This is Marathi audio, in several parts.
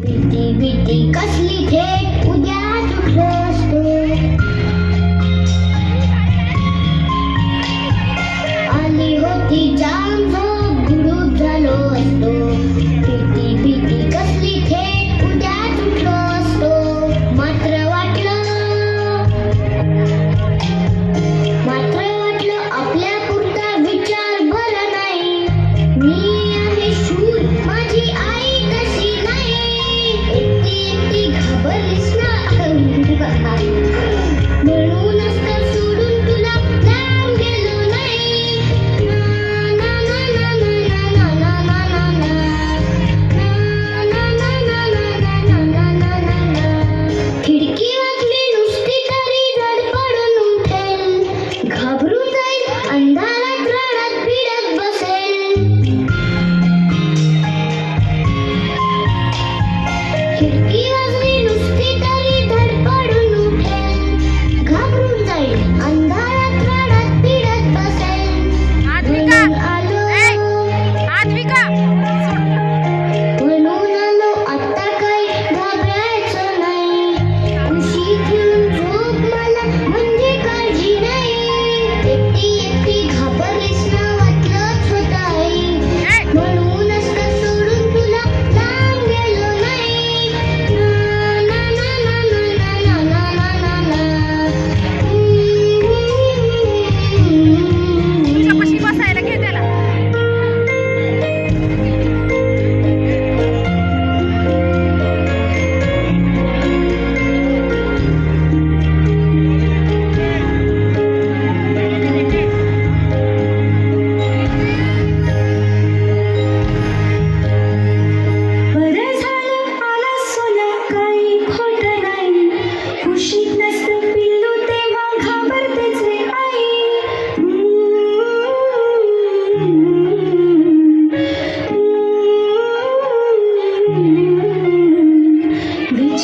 भीती भीती कसली थेट उद्या तुटलो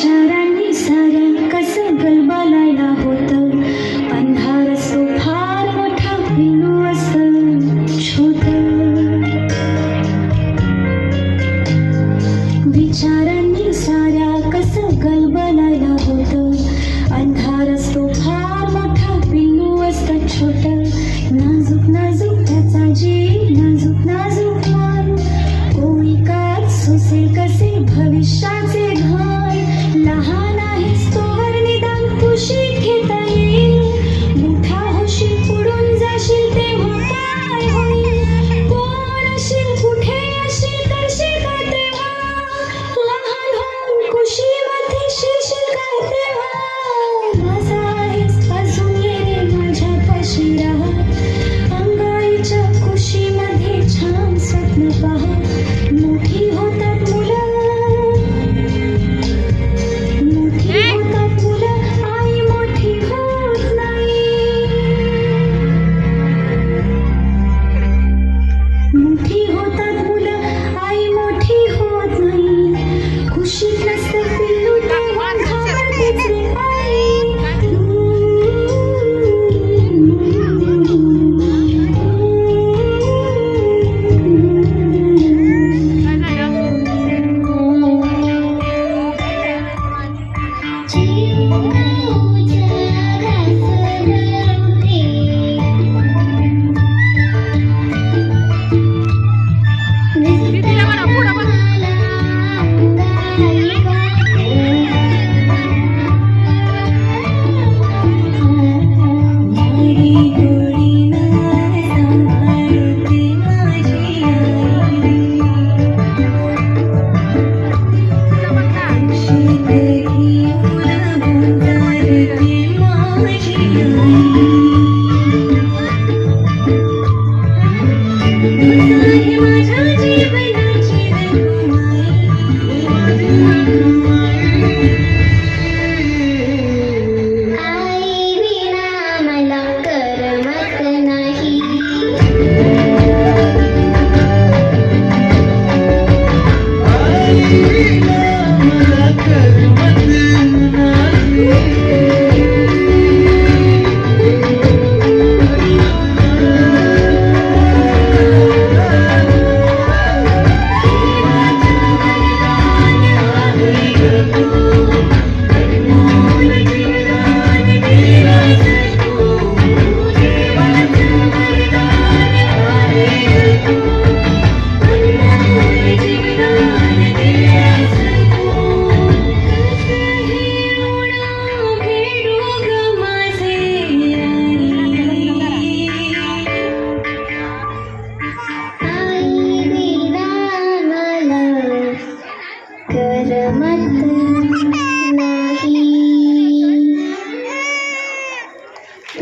शरण